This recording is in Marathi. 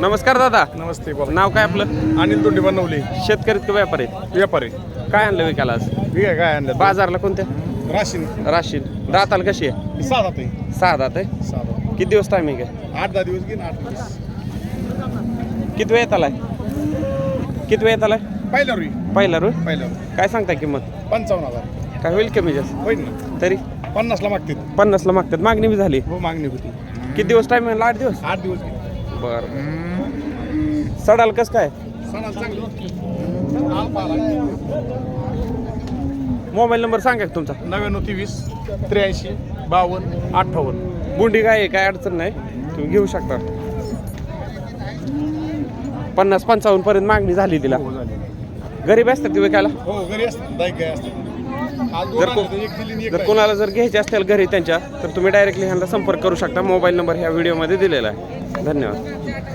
नमस्कार दादा. नमस्ते बोला. नाव काय आपलं? अनिल दोंडी बनवली. शेतकरी का व्यापारी? व्यापारी. काय आणलं विकायला आज? ठीक आहे काय आणलं? बाजारला कोणत्या? राशीन. राशीन. दाताला कशी आहे? साधा ते. सहा दात आहे? साधा. किती दिवस टायमिंग आहे? आठ दहा दिवस घेईन आठ दिवस. किती वेळ आलाय किती वेळ आलाय पहिला रुई पहिला रू पहिला काय सांगताय किंमत? पंचावन्न हजार. काय होईल कमी जास्त? होईल ना. तरी? पन्नासला मागते पन्नासला मागतात. मागणी बी झाली. हो मागणी होती. किती दिवस आहे? आठ दिवस? आठ दिवस घेईन. बरं. सडाल कसं काय? मोबाईल नंबर सांगा की तुमचा. नव्याण्णव तेवीस त्र्याऐंशी बावन्न अठ्ठावन्न. बुंडी काय आहे? काय अडचण नाही. तुम्ही घेऊ शकता. पन्नास पंचावन्न पर्यंत मागणी झाली तिला. हो गरीब असतात ती विकायला? हो घरी असतात. दोन जर को- जर. कोणाला जर घ्यायचे असतील घरी त्यांच्या तर तुम्ही डायरेक्टली ह्यांना संपर्क करू शकता. मोबाईल नंबर ह्या व्हिडिओमध्ये दिलेला आहे. धन्यवाद.